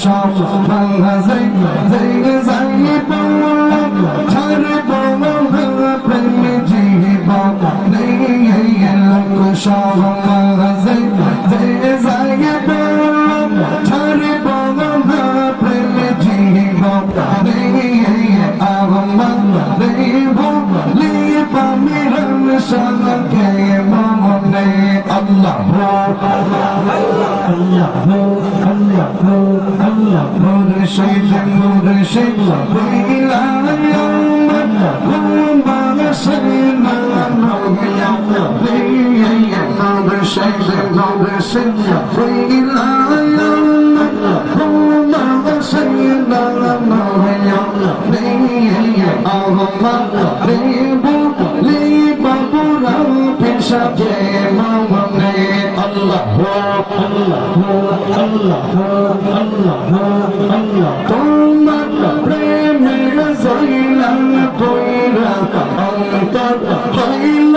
সব ভাঙা যাই যাই যাই ছাড়ব প্রেম জীব। নেই লোক সব ভাঙা যাই যাই যাই ছাড়ব প্রেম জীব। সলকে মনে আল্লাহ মুর্শিদ মুর্শিদ তোমার প্রেমে জইলাম কইরা অন্তর হইল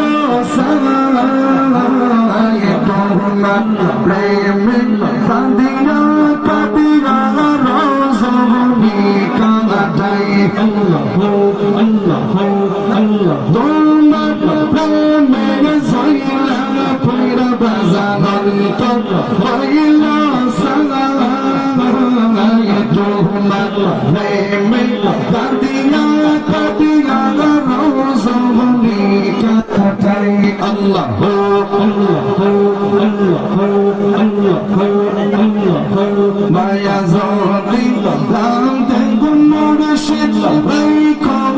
সাই তোমার প্রেমে কাঁদিয়া কাঁদিয়া রজনী কাঁদাই তোমার প্রেমে বাজান অন্তর হইল সাই তোমার প্রেমে কাঁদিয়া কাঁদিয়া আল্লাহ মায়া জগতি দান্তে গুণর শীত এই কব